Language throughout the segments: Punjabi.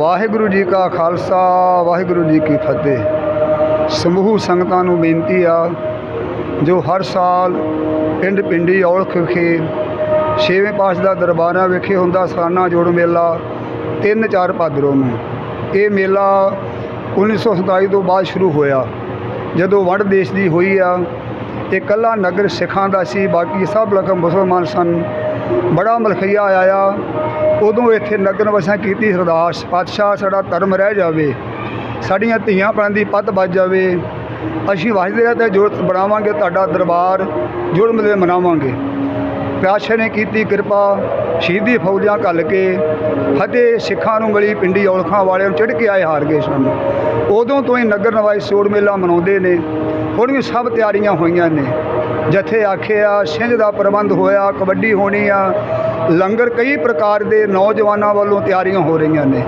ਵਾਹਿਗੁਰੂ ਜੀ ਕਾ ਖਾਲਸਾ, ਵਾਹਿਗੁਰੂ ਜੀ ਕੀ ਫਤਿਹ। ਸਮੂਹ ਸੰਗਤਾਂ ਨੂੰ ਬੇਨਤੀ ਆ, ਜੋ ਹਰ ਸਾਲ ਪਿੰਡ ਪਿੰਡੀ ਔਲਖ ਵਿਖੇ ਛੇਵੇਂ ਪਾਸ ਦਾ ਦਰਬਾਰਾ ਵਿਖੇ ਹੁੰਦਾ ਸਾਨਾ ਜੋੜ ਮੇਲਾ, ਤਿੰਨ ਚਾਰ ਪਾਦਰੋਂ ਨੂੰ। ਇਹ ਮੇਲਾ 1927 ਤੋਂ ਬਾਅਦ ਸ਼ੁਰੂ ਹੋਇਆ। ਜਦੋਂ ਵੰਡ ਦੇਸ਼ ਦੀ ਹੋਈ ਆ ਇਹ ਕੱਲਾ ਨਗਰ ਸਿੱਖਾਂ ਦਾ ਸੀ, ਬਾਕੀ ਸਭ ਲੋਕ ਮੁਸਲਮਾਨ ਸਨ। ਬੜਾ ਮਲਖਈਆ ਆਇਆ, ਉਦੋਂ ਇੱਥੇ ਨਗਰ ਵਸਾਂ ਕੀਤੀ ਸਰਦਾਸ ਪਾਤਸ਼ਾਹ, ਸਾਡਾ ਧਰਮ ਰਹਿ ਜਾਵੇ, ਸਾਡੀਆਂ ਧੀਆਂ ਭੈਣਾਂ ਦੀ ਪੱਤ ਵੱਜ ਜਾਵੇ। ਅਸੀਂ ਵਾਹਿਦੇ ਰਹਿ ਤੇ ਜੋਤ ਬਣਾਵਾਂਗੇ ਤੁਹਾਡਾ ਦਰਬਾਰ ਜੁੜ ਮਿਲੇ ਮਨਾਵਾਂਗੇ। ਪਿਆਸ਼ੇ ਨੇ ਕੀਤੀ ਕਿਰਪਾ, ਸ਼ਹੀਦੀ ਫੌਜਾਂ ਘੱਲ ਕੇ, ਫਤਿਹ ਸਿੱਖਾਂ ਨੂੰ ਮਿਲੀ ਪਿੰਡੀ ਔਲਖਾਂ ਵਾਲਿਆਂ ਨੂੰ ਚੜ੍ਹ ਕੇ ਆਏ ਹਾਰ ਗਏ ਸਨ। ਉਦੋਂ ਤੋਂ ਹੀ ਨਗਰ ਨਿਵਾਸੀ ਸੋੜ ਮੇਲਾ ਮਨਾਉਂਦੇ ਨੇ। ਹੁਣ ਵੀ ਸਭ ਤਿਆਰੀਆਂ ਹੋਈਆਂ ਨੇ। ਜਥੇ ਆਖਿਆ ਛਿੰਝ ਦਾ ਪ੍ਰਬੰਧ ਹੋਇਆ, ਕਬੱਡੀ ਹੋਣੀ ਆ, ਲੰਗਰ ਕਈ ਪ੍ਰਕਾਰ ਦੇ ਨੌਜਵਾਨਾਂ ਵੱਲੋਂ ਤਿਆਰੀਆਂ ਹੋ ਰਹੀਆਂ ਨੇ।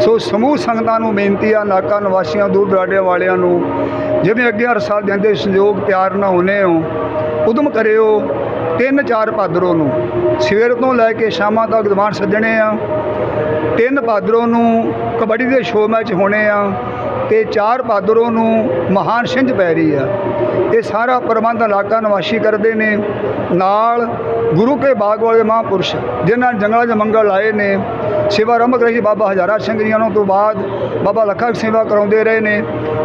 ਸੋ ਸਮੂਹ ਸੰਗਤਾਂ ਨੂੰ ਬੇਨਤੀ ਆ, ਨਾਕਾ ਨਿਵਾਸੀਆਂ, ਦੂਰ ਦਰਾਡੇ ਵਾਲਿਆਂ ਨੂੰ, ਜਿਵੇਂ ਅੱਗੇ ਹਰ ਸਾਲ ਦਿੰਦੇ ਸੰਯੋਗ ਤਿਆਰ ਨਾ ਹੁੰਨੇ ਹੋ, ਉਦਮ ਕਰਿਓ। ਤਿੰਨ ਚਾਰ ਭਾਦਰੋਂ ਨੂੰ ਸਵੇਰ ਤੋਂ ਲੈ ਕੇ ਸ਼ਾਮਾਂ ਤੱਕ ਦੀਵਾਨ ਸੱਜਣੇ ਆ। ਤਿੰਨ ਭਾਦਰੋਂ ਨੂੰ ਕਬੱਡੀ ਦੇ ਸ਼ੋਅ ਮੈਚ ਹੋਣੇ ਆ ਤੇ ਚਾਰ ਭਾਦਰੋਂ ਨੂੰ ਮਹਾਨ ਛਿੰਝ ਪੈ ਰਹੀ ਆ। ਇਹ ਸਾਰਾ ਪ੍ਰਬੰਧ ਇਲਾਕਾ ਨਿਵਾਸੀ ਕਰਦੇ ਨੇ। ਨਾਲ ਗੁਰੂ ਕੇ ਬਾਗ ਵਾਲੇ ਮਹਾਂਪੁਰਸ਼ ਜਿਨ੍ਹਾਂ ਨੇ ਜੰਗਲਾਂ 'ਚ ਮੰਗਲ ਲਾਏ ਨੇ। ਸੇਵਾ ਆਰੰਭ ਕਰੀ ਬਾਬਾ ਹਜ਼ਾਰਾ ਸਿੰਘ ਜੀ, ਉਹਨਾਂ ਤੋਂ ਬਾਅਦ ਬਾਬਾ ਲੱਖਾ ਸੇਵਾ ਕਰਾਉਂਦੇ ਰਹੇ ਨੇ।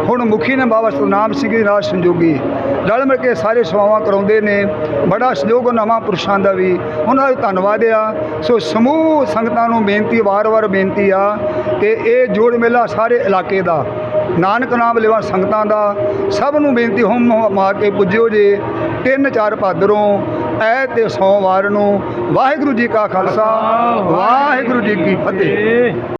ਹੁਣ ਮੁਖੀ ਨੇ ਬਾਬਾ ਸਤਨਾਮ ਸਿੰਘ ਜੀ ਨਾਲ ਸੰਜੋਗੀ। ਰਲ ਮਿਲ ਕੇ ਸਾਰੇ ਸੇਵਾਵਾਂ ਕਰਾਉਂਦੇ ਨੇ। ਬੜਾ ਸਹਿਯੋਗ ਨਵਾਂ ਪੁਰਸ਼ਾਂ ਦਾ ਵੀ। ਉਹਨਾਂ ਦਾ ਧੰਨਵਾਦ ਆ। ਸੋ ਸਮੂਹ ਸੰਗਤਾਂ ਨੂੰ ਬੇਨਤੀ, ਵਾਰ-ਵਾਰ ਬੇਨਤੀ ਆ ਕਿ ਇਹ ਜੋੜ ਮੇਲਾ ਸਾਰੇ ਇਲਾਕੇ ਦਾ ਨਾਨਕ ਨਾਮ ਲੈਵਾ ਸੰਗਤਾਂ ਦਾ ਸਭ ਨੂੰ ਬੇਨਤੀ ਹੁਮ ਮਾ ਕੇ ਪੁੱਜਿਓ ਜੇ। ਤਿੰਨ ਚਾਰ ਭਾਦਰੋਂ ਐ ਤੇ ਸੋਮਵਾਰ ਨੂੰ ਵਾਹਿਗੁਰੂ ਜੀ ਕਾ ਖਾਲਸਾ, ਵਾਹਿਗੁਰੂ ਜੀ ਕੀ ਫਤਿਹ।